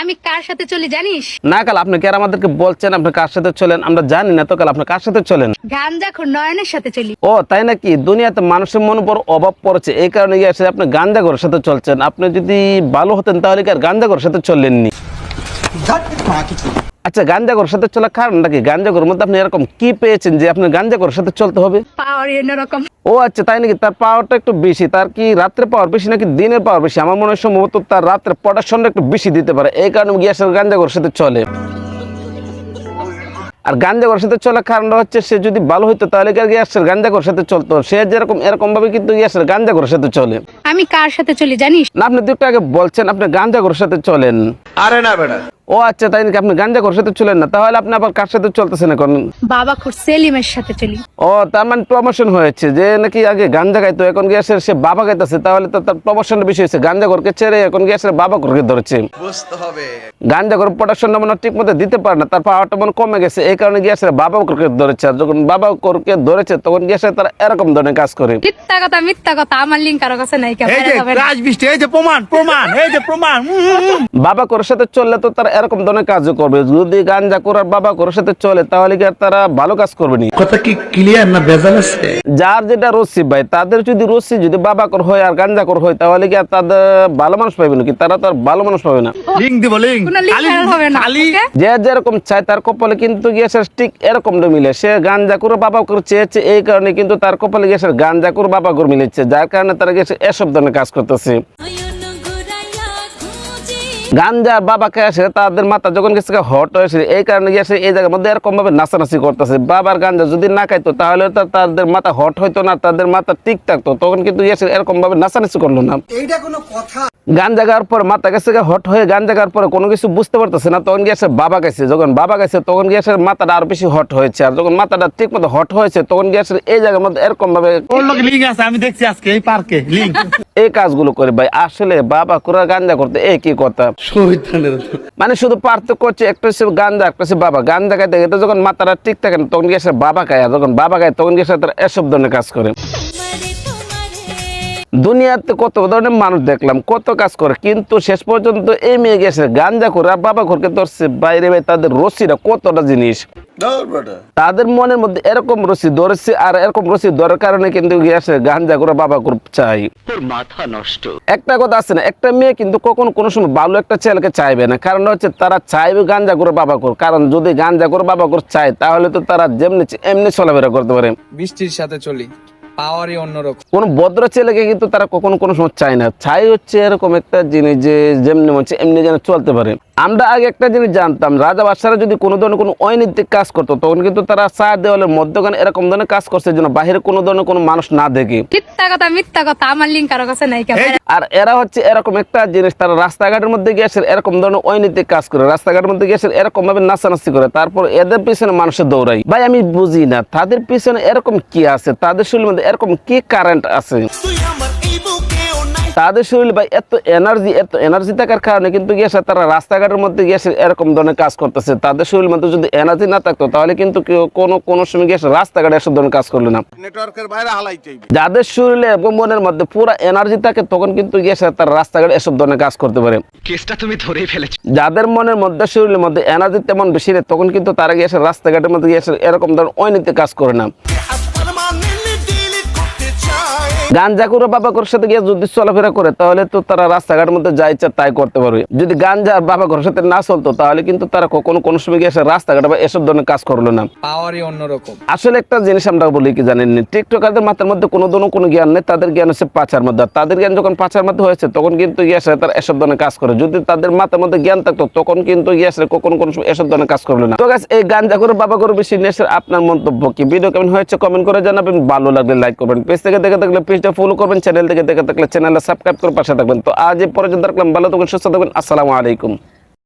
আমি কার সাথে চলি জানিস? না কাল আপনি কি আর আমাদেরকে বলছেন? আপনি কার সাথে চলেন? আমরা জানি না তো কাল আপনি কার সাথে চলেন? গাঞ্জাখোর নয়নের সাথে চলি। ও তাই নাকি? দুনিয়াতে মানুষের মন বড় অভাব পড়েছে। এই কারণে গিয়ে আপনি গাঞ্জাগরের সাথে চলছেন? আপনি যদি ভালো হতেন তাহলে কি আর গাঞ্জাগরের সাথে চললেননি আচ্ছা গাঞ্জাগরের সাথে চলার কারণটা কি গাঞ্জাগরের মধ্যে আপনি এরকম কি পেয়েছেন যে আপনি গাঞ্জাগরের সাথে চলতে হবে? পাওয়ার ও আচ্ছা তাই নাকি? তার পাওয়ারটা একটু বেশি। তার কি রাত্রে পাওয়ার বেশি নাকি দিনের পাওয়ার বেশি? আমার মনে হয় সম্ভবত তার রাত্রে প্রোডাকশনটা একটু বেশি দিতে পারে। এই কারণে গ্যাসের সাথে চলে। আর গাঞ্জাগরের সাথে চলার কারণটা হচ্ছে সে যদি ভালো হইতো তাহলে কি আর গ্যাসের গাঞ্জাগরের সাথে চলতো? সে যেরকম এরকম ভাবে কিন্তু গ্যাসের গাঞ্জাগরের সাথে চলে। আমি কার সাথে চলি জানিস? না আপনি দুটো আগে বলছেন আপনি গাঞ্জাগরের সাথে চলেন। আরে না বেটা। ও আচ্ছা তাই নাকি আপনি গাঞ্জা গাঞ্জাগরের সাথে চলেন না? তাহলে আপনি আবার কার সাথে চলতেছেন এখন? বাবা খোর সেলিমের সাথে চলি। ও তার মানে প্রমোশন হয়েছে যে নাকি আগে গাঞ্জা গাইতো এখন গ্যাসে সে বাবা গাইতেছে তাহলে তো তার প্রমোশনটা বেশি হয়েছে। গাঞ্জা ঘরকে ছেড়ে এখন গ্যাসের বাবা ঘরকে ধরেছে। বুঝতে হবে। গাঞ্জা ঘর প্রোডাকশনটা মনে ঠিক মতো দিতে পারে না তার পাওয়ারটা মনে কমে গেছে এই কারণে গ্যাসের বাবা ঘরকে ধরেছে। আর যখন বাবা ঘরকে ধরেছে তখন গ্যাসে তারা এরকম ধরনের কাজ করে। মিথ্যা কথা মিথ্যা কথা আমার লিঙ্ক কারও কাছে নাই কেন এই যে রাজবৃষ্টি এই যে প্রমাণ প্রমাণ এই যে প্রমাণ। বাবা করার সাথে চললে তো তারা এরকম ধরনের কাজও করবে। যদি গাঞ্জা করার বাবা করার সাথে চলে তাহলে কি আর তারা ভালো কাজ করবে নি? কথা কি ক্লিয়ার না ভেজাল আছে? যার যেটা রসি ভাই তাদের যদি রসি যদি বাবা কর হয় আর গাঞ্জা কর হয় তাহলে কি আর তাদের ভালো মানুষ পাবে নাকি? তারা তো আর ভালো মানুষ পাবে না। লিঙ্ক দিব লিঙ্ক খালি- হবে না খালি ওকে? যে যেরকম চায় তার কপালে কিন্তু গিয়েছে ঠিক এরকম মিলে। সে গাঞ্জা করে বাবা করে চেয়েছে এই কারণে কিন্তু তার কপালে গিয়েছে গাঞ্জা করে বাবা করে মিলেছে যার কারণে তারা গিয়েছে এসব ধরনের কাজ করতেছে। গাঞ্জা আর বাবা খেয়ে আসে তাদের মাথা যখন গেছে হট হয়েছে এই কারণে গিয়েছে এই জায়গার মধ্যে এরকম ভাবে নাচানাচি করতেছে। বাবার গাঞ্জা যদি না খাইতো তাহলে তাদের মাথা হট হইতো না তাদের মাথা ঠিক থাকতো তখন কিন্তু গিয়েছে এরকম ভাবে নাচানাচি করল না। এইটা কোনো কথা? গান জাগার পর মাথা গেছে হট হয়ে গান জাগার পরে কোনো কিছু বুঝতে পারতেছে না তখন গিয়েছে বাবা গেছে। যখন বাবা গেছে তখন গিয়েছে মাথাটা আরও বেশি হট হয়েছে। আর যখন মাথাটা ঠিক মতো হট হয়েছে তখন গিয়েছে এই জায়গার মধ্যে এরকম ভাবে আমি দেখছি আজকে এই পার্কে এই কাজগুলো করে ভাই আসলে বাবা কুড়া গাঞ্জা করতে এই কি কথা? মানে শুধু পার্থক্য হচ্ছে একটা হচ্ছে গান্দা, একটা হচ্ছে বাবা। গান্দা খাইতে এটা যখন মাতারা ঠিক থাকে না, তখন গিয়ে বাবা খায় যখন বাবা খায়, তখন গিয়ে তারা এসব ধরনের কাজ করে। দুনিয়াতে কত ধরনের মানুষ দেখলাম কত কাজ করে কিন্তু শেষ পর্যন্ত এই মেয়ে গেছে গাঞ্জা করে আর বাবা ঘরকে ধরছে বাইরে ভাই তাদের রশিটা কতটা জিনিস। তাদের মনের মধ্যে এরকম রশি ধরেছে আর এরকম রশি ধরার কারণে কিন্তু গিয়েছে গাঞ্জা করে বাবা গ্রুপ চাই। মাথা নষ্ট। একটা কথা আছে না একটা মেয়ে কিন্তু কখন কোনো সময় ভালো একটা ছেলেকে চাইবে না কারণ হচ্ছে তারা চাইবে গাঞ্জা করে বাবা কর। কারণ যদি গাঞ্জা করে বাবা কর চায় তাহলে তো তারা যেমনি এমনি চলাফেরা করতে পারে। বৃষ্টির সাথে চলি। পাওয়ারই অন্যরকম। কোন ভদ্র ছেলেকে কিন্তু তারা কখনো কোনো সময় চায় না। ছাই হচ্ছে এরকম একটা জিনিস যে যেমনি হচ্ছে, এমনি যেন চলতে পারে। আমরা আগে একটা জিনিস জানতাম রাজা বাদশারা যদি কোনো ধরনের কোনো অনৈতিক কাজ করতো তখন কিন্তু তারা চা দেওয়ালের মধ্যখানে এরকম ধরনের কাজ করছে যেন বাইরে কোনো ধরনের কোনো মানুষ না দেখে। মিথ্যা কথা মিথ্যা কথা আমার লিঙ্ক কারও কাছে নাই আর এরা হচ্ছে এরকম একটা জিনিস তারা রাস্তাঘাটের মধ্যে গিয়েছে এরকম ধরনের অনৈতিক কাজ করে রাস্তাঘাটের মধ্যে গিয়েছে এরকম ভাবে নাচানাচি করে তারপর এদের পিছনে মানুষের দৌড়াই ভাই আমি বুঝি না তাদের পিছনে এরকম কি আছে? তাদের শরীরের মধ্যে এরকম কি কারেন্ট আছে? তাদের শরীর ভাই এত এনার্জি এত এনার্জি থাকার কারণে কিন্তু গিয়েছে তারা রাস্তাঘাটের মধ্যে গিয়েছে এরকম ধরনের কাজ করতেছে। তাদের শরীরের মধ্যে যদি এনার্জি না থাকতো তাহলে কিন্তু কেউ কোনো কোনো সময় গিয়েছে রাস্তাঘাটে এসব ধরনের কাজ করল না। নেটওয়ার্কের বাইরে হালাইতে যাদের শরীরে এবং মনের মধ্যে পুরো এনার্জি থাকে তখন কিন্তু গিয়েছে তার রাস্তাঘাটে এসব ধরনের কাজ করতে পারে। কেসটা তুমি ধরেই ফেলেছো। যাদের মনের মধ্যে শরীরের মধ্যে এনার্জি তেমন বেশি নেই তখন কিন্তু তারা গিয়েছে রাস্তাঘাটের মধ্যে গিয়েছে এরকম ধরনের অনৈতিক কাজ করে না। গাঞ্জা করে বাবা করে সাথে গিয়ে যদি চলাফেরা করে তাহলে তো তারা রাস্তাঘাটের মধ্যে যা ইচ্ছা তাই করতে পারবে। যদি গাঞ্জা আর বাবা ঘরের সাথে না চলতো তাহলে কিন্তু তারা কখনো কোনো সময় গিয়ে রাস্তাঘাটে বা এসব ধরনের কাজ করল না। পাওয়ারই অন্যরকম। আসলে একটা জিনিস আমরা বলি কি জানেন টিকটকারদের মাথার মধ্যে কোনো ধরনের কোনো জ্ঞান নেই তাদের জ্ঞান হচ্ছে পাচার মধ্যে তাদের জ্ঞান যখন পাচার মধ্যে হয়েছে তখন কিন্তু গিয়েছে তারা এসব ধরনের কাজ করে। যদি তাদের মাথার মধ্যে জ্ঞান থাকতো তখন কিন্তু গিয়েছে কখনো কোনো সময় এসব ধরনের কাজ করল না। তো গাছ এই গান করে বাবা করে বেশি নেশার আপনার মন্তব্য কি? ভিডিও কেমন হয়েছে কমেন্ট করে জানাবেন। ভালো লাগলে লাইক করবেন। পেজ থেকে দেখে থাকলে পেজটা ফলো করবেন চ্যানেল থেকে দেখে থাকলে চ্যানেলটা সাবস্ক্রাইব করে পাশে থাকবেন। তো আজ এ পর্যন্ত রাখলাম, ভালো থাকবেন, সুস্থ থাকবেন, আসসালামু আলাইকুম।